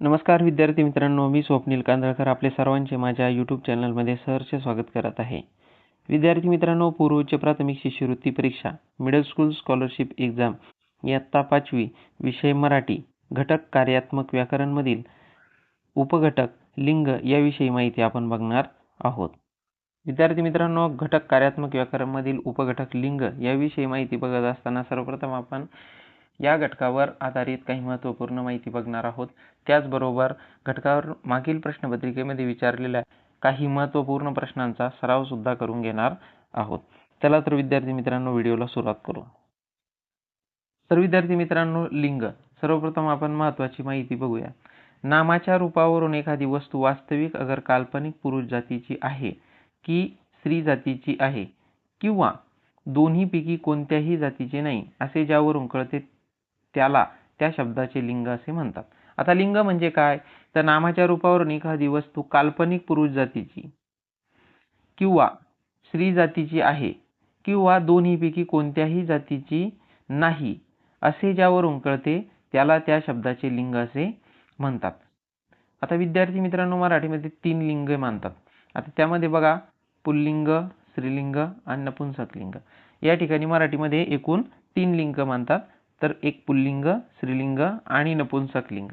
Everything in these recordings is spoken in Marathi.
नमस्कार विद्यार्थी मित्रांनो मी स्वप्नील कांदळकर आपले सर्वांचे माझ्या यूट्यूब चॅनलमध्ये सहर्ष स्वागत करत आहे. विद्यार्थी मित्रांनो पूर्व उच्च प्राथमिक शिष्यवृत्ती परीक्षा मिडल स्कूल स्कॉलरशिप एक्झाम इयत्ता पाचवी विषय मराठी घटक कार्यात्मक व्याकरणमधील उपघटक लिंग याविषयी माहिती आपण बघणार आहोत. विद्यार्थी मित्रांनो घटक कार्यात्मक व्याकरणमधील उपघटक लिंग याविषयी माहिती बघत असताना सर्वप्रथम आपण या घटकावर आधारित काही महत्त्वपूर्ण माहिती बघणार आहोत. त्याचबरोबर घटकावर मागील प्रश्नपत्रिकेमध्ये विचारलेल्या काही महत्त्वपूर्ण प्रश्नांचा सराव सुद्धा करून घेणार आहोत. चला तर विद्यार्थी मित्रांनो व्हिडिओला सुरुवात करू. तर विद्यार्थी मित्रांनो लिंग. सर्वप्रथम आपण महत्त्वाची माहिती बघूया. नामाच्या रूपावरून एखादी वस्तू वास्तविक अगर काल्पनिक पुरुष जातीची आहे की स्त्री जातीची आहे किंवा दोन्हीपैकी कोणत्याही जातीचे नाही असे ज्यावरून कळते त्याला त्या शब्दाचे लिंग असे म्हणतात. आता लिंग म्हणजे काय? तर नामाच्या रूपावरून एखादी वस्तू काल्पनिक पुरुष जातीची किंवा स्त्री जातीची आहे किंवा दोन्हीपैकी कोणत्याही जातीची नाही असे ज्यावरून कळते त्याला त्या शब्दाचे लिंग असे म्हणतात. आता विद्यार्थी मित्रांनो मराठीमध्ये तीन लिंग मानतात. आता त्यामध्ये बघा पुल्लिंग स्त्रीलिंग आणि नपुंसकलिंग. या ठिकाणी मराठीमध्ये एकूण तीन लिंग मानतात. तर एक पुल्लिंग स्त्रीलिंग आणि नपुंसकलिंग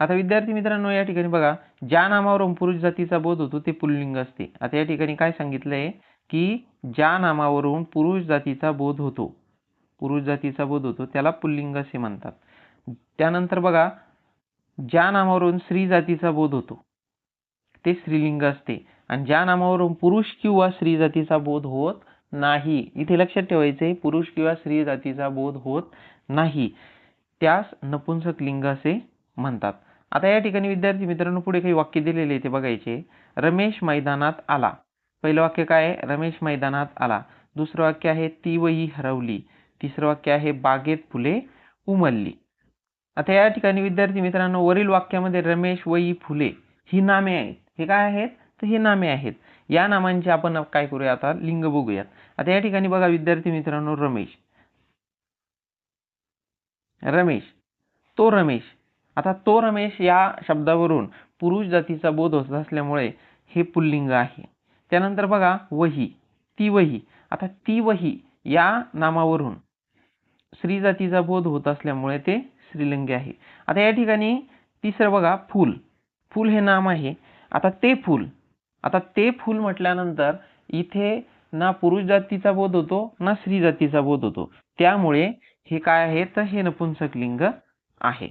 आता विद्यार्थी मित्रांनो या ठिकाणी बघा ज्या नामावरून पुरुष जातीचा बोध होतो ते पुल्लिंग असते. आता या ठिकाणी काय सांगितलंय की ज्या नामावरून पुरुष जातीचा बोध होतो पुरुष जातीचा बोध होतो त्याला पुल्लिंग असे म्हणतात. त्यानंतर बघा ज्या नामावरून स्त्री जातीचा बोध होतो ते स्त्रीलिंग असते. आणि ज्या नामावरून पुरुष किंवा स्त्री जातीचा बोध होत नाही. इथे लक्षात ठेवायचे पुरुष किंवा स्त्री जातीचा बोध होत नाही. त्यास नपुंसक लिंग असे म्हणतात. आता या ठिकाणी विद्यार्थी मित्रांनो पुढे काही वाक्य दिलेले ते बघायचे. रमेश मैदानात आला. पहिलं वाक्य काय आहे? रमेश मैदानात आला. दुसरं वाक्य आहे ती वही हरवली. तिसरं वाक्य आहे बागेत फुले उमलली. आता या ठिकाणी विद्यार्थी मित्रांनो वरील वाक्यामध्ये रमेश वही फुले ही नामे आहेत. हे काय आहेत? तर ही नामे आहेत. या नामांचे आपण काय करूया आता? लिंग बघूयात. आता या ठिकाणी बघा विद्यार्थी मित्रांनो रमेश. रमेश. तो रमेश. आता तो रमेश या शब्दावरून पुरुष जातीचा बोध होत असल्यामुळे हे पुल्लिंग आहे. त्यानंतर बघा वही. ती वही. आता ती वही या नामावरून स्त्री जातीचा बोध होत असल्यामुळे ते स्त्रीलिंगी आहे. आता या ठिकाणी तिसरं बघा फूल. फूल हे नाम आहे. आता ते फूल आता ते फूल म्हटल्यानंतर इथे ना पुरुष जातीचा बोध होतो ना स्त्री जातीचा बोध होतो. त्यामुळे हे काय आहे? तर हे नपुंसक लिंग आहे.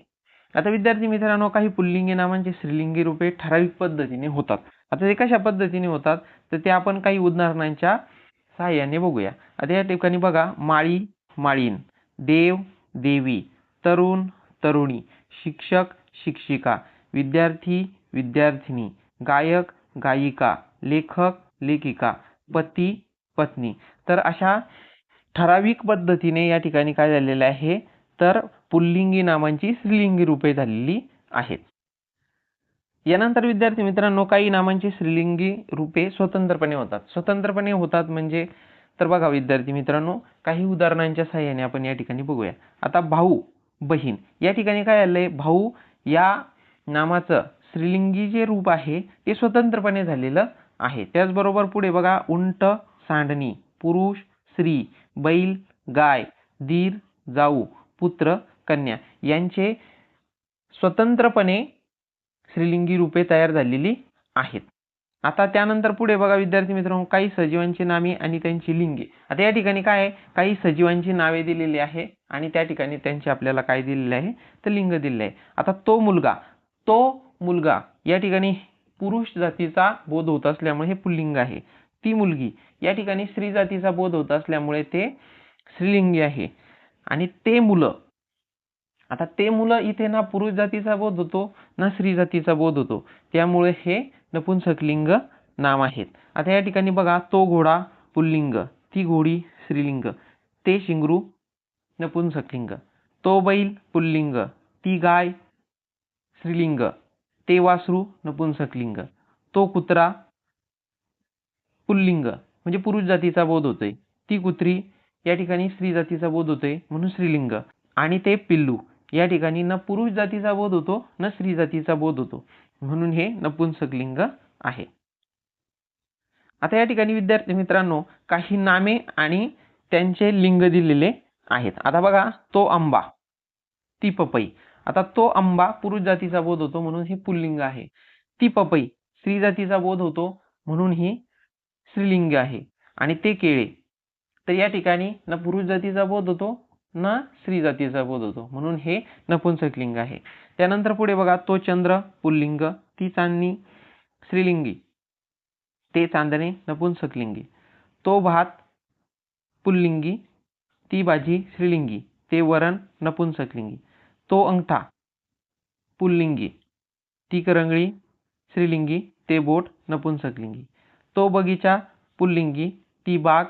आता विद्यार्थी मित्रांनो काही पुल्लिंगी नामांचे स्त्रीलिंगी रूपे ठराविक पद्धतीने होतात. आता ते कशा पद्धतीने होतात? तर ते आपण काही उदाहरणांच्या सहाय्याने बघूया. आता या ठिकाणी बघा माळी माळीन देव देवी तरुण तरुणी शिक्षक शिक्षिका विद्यार्थी विद्यार्थिनी गायक गायिका लेखक लेखिका पती पत्नी. तर अशा ठराविक पद्धतीने या ठिकाणी काय झालेलं आहे? तर पुल्लिंगी नामांची स्त्रीलिंगी रूपे झालेली आहेत. यानंतर विद्यार्थी मित्रांनो काही नामांची स्त्रीलिंगी रूपे स्वतंत्रपणे होतात. स्वतंत्रपणे होतात म्हणजे तर बघा विद्यार्थी मित्रांनो काही उदाहरणांच्या सहाय्याने आपण या ठिकाणी बघूया. आता भाऊ बहीण. या ठिकाणी काय आलंय? भाऊ या नामाचं स्त्रीलिंगी जे रूप आहे ते स्वतंत्रपणे झालेलं आहे. त्याचबरोबर पुढे बघा उंट सांडणी पुरुष स्त्री बैल गाय दीर जाऊ पुत्र कन्या यांचे स्वतंत्रपणे स्त्रीलिंगी रूपे तयार झालेली आहेत. आता त्यानंतर पुढे बघा विद्यार्थी मित्रांनो काही सजीवांची नावे आणि त्यांची लिंगे. आता या ठिकाणी काय आहे? काही सजीवांची नावे दिलेली आहे आणि त्या ठिकाणी त्यांची आपल्याला काय दिलेले आहे? तर लिंग दिलेले आहे. आता तो मुलगा तो मुलगा. या ठिकाणी पुरुष जातीचा बोध होत असल्यामुळे हे पुल्लिंग आहे. ती मुलगी. या ठिकाणी स्त्री जातीचा बोध होत असल्यामुळे ते स्त्रीलिंगी आहे. आणि ते मुलं. आता ते मुलं इथे ना पुरुष जातीचा बोध होतो ना स्त्री जातीचा बोध होतो. त्यामुळे हे नपुंसकलिंग नाम आहेत. आता या ठिकाणी बघा तो घोडा पुल्लिंग ती घोडी स्त्रीलिंग ते शिंगरू नपुंसकलिंग तो बैल पुल्लिंग ती गाय स्त्रीलिंग. ते वासरू नपुंसकलिंग तो कुत्रा पुल्लिंग म्हणजे पुरुष जातीचा बोध होतोय. ती कुत्री या ठिकाणी स्त्री जातीचा बोध होतोय म्हणून स्त्रीलिंग. आणि ते पिल्लू या ठिकाणी न पुरुष जातीचा बोध होतो न स्त्री जातीचा बोध होतो. म्हणून हे नपुंसकलिंग आहे. आता या ठिकाणी विद्यार्थी मित्रांनो काही नामे आणि त्यांचे लिंग दिलेले आहेत. आता बघा तो आंबा ती पपई. आता तो आंबा पुरुष जातीचा बोध होतो म्हणून हे पुल्लिंग आहे. ती पपई स्त्री जातीचा बोध होतो म्हणून ही स्त्रीलिंग आहे. आणि ते केळे. तर या ठिकाणी न पुरुष जातीचा बोध होतो न स्त्री जातीचा बोध होतो म्हणून हे नपुंसकलिंग आहे. त्यानंतर पुढे बघा तो चंद्र पुल्लिंग ती चांदणी स्त्रीलिंगी. ते चांदणे नपुंसकलिंगी. तो भात पुल्लिंगी. ती भाजी स्त्रीलिंगी. ते वरण नपुंसकलिंगी. तो अंगठा पुल्लिंगी ती करंगळी श्रीलिंगी ते बोट नपुंसकलिंगी. तो बगीचा पुल्लिंगी ती बाग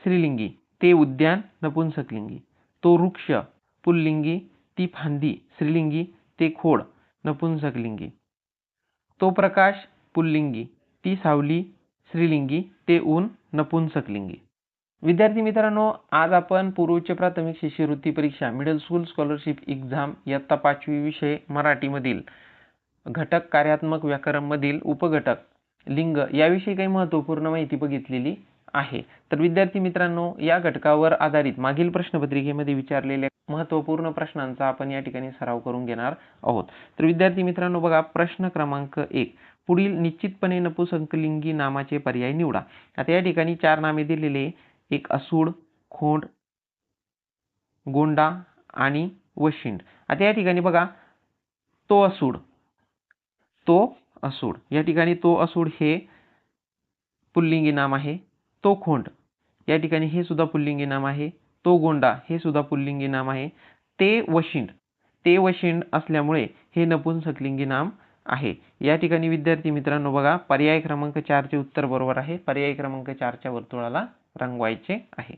स्त्रीलिंगी ते उद्यान नपुंसकलिंगी. तो वृक्ष पुल्लिंगी ती फांदी स्त्रीलिंगी ते खोड नपुंसकलिंगी. तो प्रकाश पुल्लिंगी ती सावली श्रीलिंगी ते ऊन नपुंसकलिंगी. विद्यार्थी मित्रांनो आज आपण पूर्वोच्च प्राथमिक शिष्यवृत्ती परीक्षा मिडल स्कूल स्कॉलरशिप एक्झाम इयत्ता पाचवी विषय मराठीमधील घटक कार्यात्मक व्याकरणमधील उपघटक लिंग याविषयी काही महत्त्वपूर्ण माहिती बघितलेली आहे. तर विद्यार्थी मित्रांनो या घटकावर आधारित मागील प्रश्नपत्रिकेमध्ये विचारलेल्या महत्त्वपूर्ण प्रश्नांचा आपण या ठिकाणी सराव करून घेणार आहोत. तर विद्यार्थी मित्रांनो बघा प्रश्न क्रमांक एक. पुढील निश्चितपणे नपुसंकलिंगी नामाचे पर्याय निवडा. आता या ठिकाणी चार नामे दिलेले एक असूड खोंड गोंडा आणि वशिंड. आता या ठिकाणी बघा तो असूड तो असूड. या ठिकाणी तो असूड हे पुल्लिंगी नाम आहे. तो खोंड या ठिकाणी हे सुद्धा पुल्लिंगी नाम आहे. तो गोंडा हे सुद्धा पुल्लिंगी नाम आहे. ते वशिंड ते वशिंड असल्यामुळे हे नपुंसकलिंगी नाम आहे. या ठिकाणी विद्यार्थी मित्रांनो बघा पर्याय क्रमांक चारचे उत्तर बरोबर आहे. पर्याय क्रमांक चारच्या वर्तुळाला रंगवायचे आहे.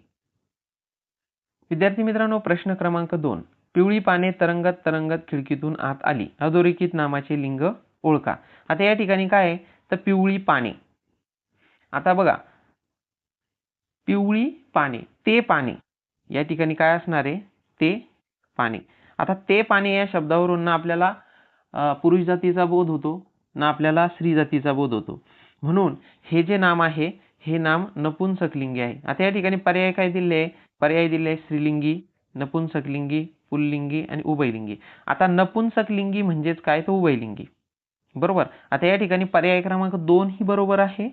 विद्यार्थी मित्रांनो प्रश्न क्रमांक दोन. पिवळी पाने तरंगत तरंगत खिडकीतून आत आली. अधोरेखित नामाचे लिंग ओळखा. आता या ठिकाणी काय आहे? तर पिवळी पाने. आता बघा. पिवळी पाने ते पाने. या ठिकाणी काय असणार आहे? ते पाने. आता ते पाने या शब्दावरून ना आपल्याला पुरुष जातीचा बोध होतो ना आपल्याला स्त्री जातीचा बोध होतो. म्हणून हे जे नाम आहे हे नाम नपुंसकलिंगी आहे. आता या ठिकाणी पर्याय काय दिले? पर्याय दिले स्त्रीलिंगी नपुंसकलिंगी पुल्लिंगी आणि उभयलिंगी. आता नपुंसकलिंगी म्हणजेच काय? तो उभयलिंगी. बरोबर? आता या ठिकाणी पर्याय क्रमांक दोन ही बरोबर आहे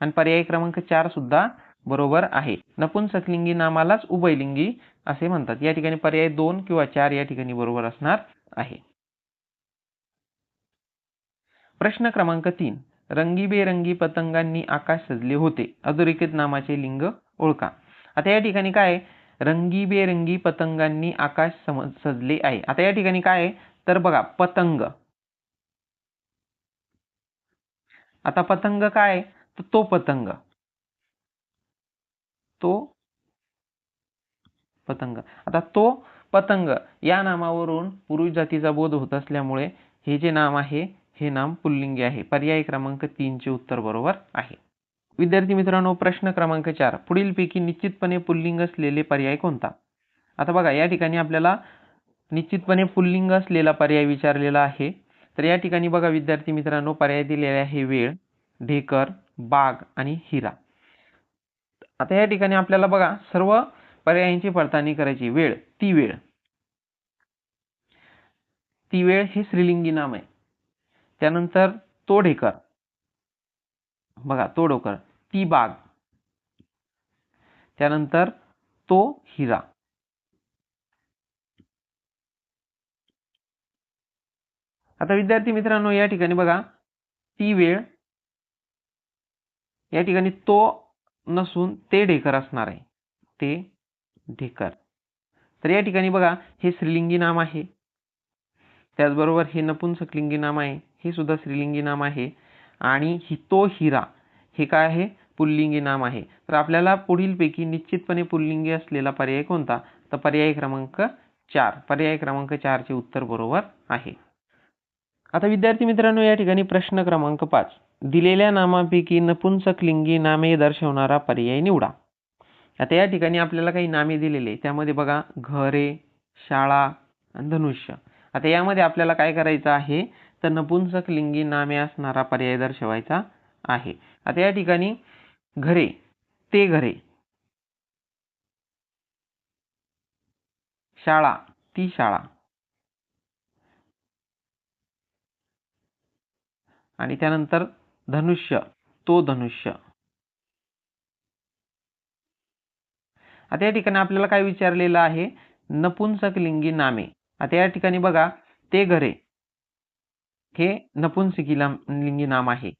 आणि पर्याय क्रमांक चार सुद्धा बरोबर आहे. नपुंसकलिंगी नामालाच उभयलिंगी असे म्हणतात. या ठिकाणी पर्याय दोन किंवा चार या ठिकाणी बरोबर असणार आहे. प्रश्न क्रमांक तीन. रंगीबेरंगी पतंगांनी आकाश सजले होते. अधोरेखित नामाचे लिंग ओळखा. आता या ठिकाणी काय? रंगीबेरंगी पतंगांनी आकाश सजले आहे. आता या ठिकाणी काय? तर बघा पतंग. आता पतंग काय? तर तो पतंग. तो पतंग. आता तो पतंग या नामावरून पुरुष जातीचा बोध होत असल्यामुळे हे जे नाम आहे हे नाम पुल्लिंगी आहे. पर्याय क्रमांक तीनचे उत्तर बरोबर आहे. विद्यार्थी मित्रांनो प्रश्न क्रमांक चार. पुढीलपैकी निश्चितपणे पुल्लिंग असलेले पर्याय कोणता? आता बघा या ठिकाणी आपल्याला निश्चितपणे पुल्लिंग असलेला पर्याय विचारलेला आहे. तर या ठिकाणी बघा विद्यार्थी मित्रांनो पर्याय दिलेले आहे वेळ ढेकर बाग आणि हिरा. आता या ठिकाणी आपल्याला बघा सर्व पर्यायांची पडताळणी करायची. वेळ ती वेळ. ती वेळ हे श्रीलिंगी नाम आहे. त्यानंतर तो ढेकर बघा तो डोकर ती बाग. त्यानंतर तो हिरा. आता विद्यार्थी मित्रांनो या ठिकाणी बघा ती वेळ या ठिकाणी तो नसून ते ढेकर असणार आहे. ते ढेकर तर या ठिकाणी बघा हे श्रीलिंगी नाम आहे. त्याचबरोबर हे नपुंसकलिंगी नाम आहे हे सुद्धा स्त्रीलिंगी नाम आहे. आणि हितो हिरा हे काय आहे? पुल्लिंगी नाम आहे. तर आपल्याला पुढीलपैकी निश्चितपणे पुल्लिंगी असलेला पर्याय कोणता? तर पर्याय क्रमांक चार. पर्याय क्रमांक चारचे उत्तर बरोबर आहे. आता विद्यार्थी मित्रांनो या ठिकाणी प्रश्न क्रमांक पाच. दिलेल्या नामापैकी नपुंसकलिंगी नामे दर्शवणारा पर्याय निवडा. आता या ठिकाणी आपल्याला काही नामे दिलेले त्यामध्ये बघा घरे शाळा आणि धनुष्य. आता यामध्ये आपल्याला काय करायचं आहे? तर नपुंसक लिंगी नामे असणारा पर्याय दर्शवायचा आहे. आता या ठिकाणी घरे ते घरे. शाळा ती शाळा. आणि त्यानंतर धनुष्य तो धनुष्य. आता या ठिकाणी आपल्याला काय विचारलेलं आहे? नपुंसक लिंगी नामे. आता या ठिकाणी बघा ते घरे. हे नपुंसकीला लिंगी नाम आहे.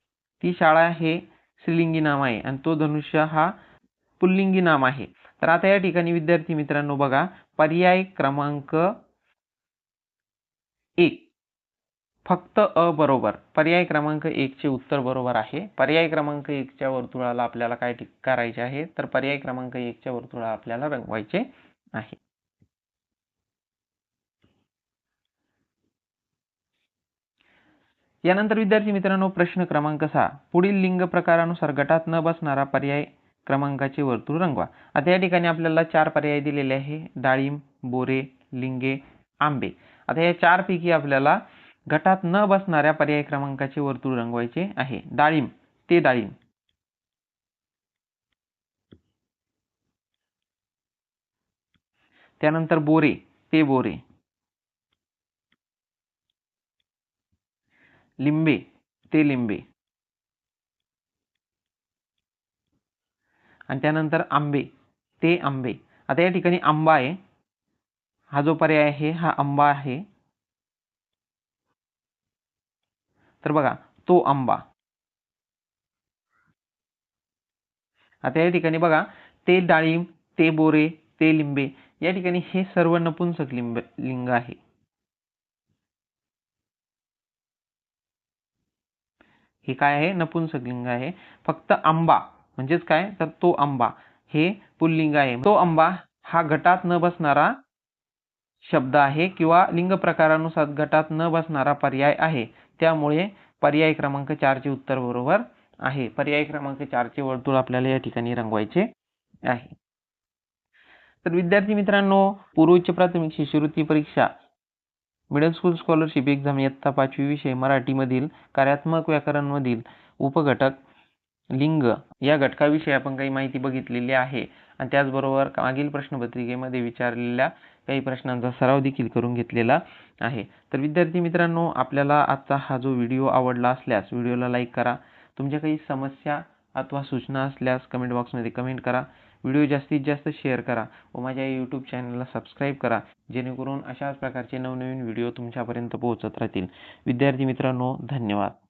ती शाळा हे स्त्रीलिंगी नाम आहे आणि तो धनुष्य हा पुल्लिंगी नाम आहे. तर आता या ठिकाणी विद्यार्थी मित्रांनो बघा पर्याय क्रमांक एक. फक्त अ बरोबर. पर्याय क्रमांक एक चे उत्तर बरोबर आहे. पर्याय क्रमांक एकच्या वर्तुळाला आपल्याला काय करायचे आहे? तर पर्याय क्रमांक एकच्या वर्तुळाला आपल्याला रंगवायचे आहे. यानंतर विद्यार्थी मित्रांनो प्रश्न क्रमांक सहा. पुढील लिंग प्रकारानुसार गटात न बसणारा पर्याय क्रमांकाचे वर्तुळ रंगवा. आता या ठिकाणी आपल्याला चार पर्याय दिलेले आहे. डाळिंब बोरे लिंगे आंबे. आता या चार पैकी आपल्याला गटात न बसणाऱ्या पर्याय क्रमांकाचे वर्तुळ रंगवायचे आहे. डाळिंब ते डाळिंब. त्यानंतर बोरे ते बोरे. लिंबे ते लिंबे. आणि त्यानंतर आंबे ते आंबे. आता या ठिकाणी आंबा आहे. हा जो पर्याय आहे हा आंबा आहे. तर बघा तो आंबा. आता या ठिकाणी बघा ते डाळिंब ते बोरे ते लिंबे. या ठिकाणी हे सर्व नपुंसक लिंब लिंग आहे. हे काय आहे? नपुंसकलिंग आहे. फक्त आंबा. म्हणजेच काय? तर तो आंबा. हे पुल्लिंग आहे. तो आंबा हा गटात न बसणारा शब्द आहे किंवा लिंग प्रकारानुसार गटात न बसणारा पर्याय आहे. त्यामुळे पर्याय क्रमांक चारचे उत्तर बरोबर आहे. पर्याय क्रमांक चारचे वर्तुळ आपल्याला या ठिकाणी रंगवायचे आहे. तर विद्यार्थी मित्रांनो पूर्वोच्च प्राथमिक शिष्यवृत्ती परीक्षा मिडल स्कूल स्कॉलरशिप एक्झाम इयत्ता पाचवी विषय मराठीमधील कार्यात्मक व्याकरणमधील उपघटक लिंग या घटकाविषयी आपण काही माहिती बघितलेली आहे. आणि त्याचबरोबर मागील प्रश्नपत्रिकेमध्ये विचारलेल्या काही प्रश्नांचा सराव देखील करून घेतलेला आहे. तर विद्यार्थी मित्रांनो आपल्याला आजचा हा जो व्हिडिओ आवडला असल्यास व्हिडिओला लाईक करा. तुमच्या काही समस्या अथवा सूचना असल्यास कमेंट बॉक्समध्ये कमेंट करा. व्हिडिओ जास्तीत जास्त शेअर करा व माझ्या यूट्यूब चॅनलला सबस्क्राईब करा जेणेकरून अशाच प्रकारचे नवनवीन व्हिडिओ तुमच्यापर्यंत पोहोचत राहतील. विद्यार्थी मित्रांनो धन्यवाद.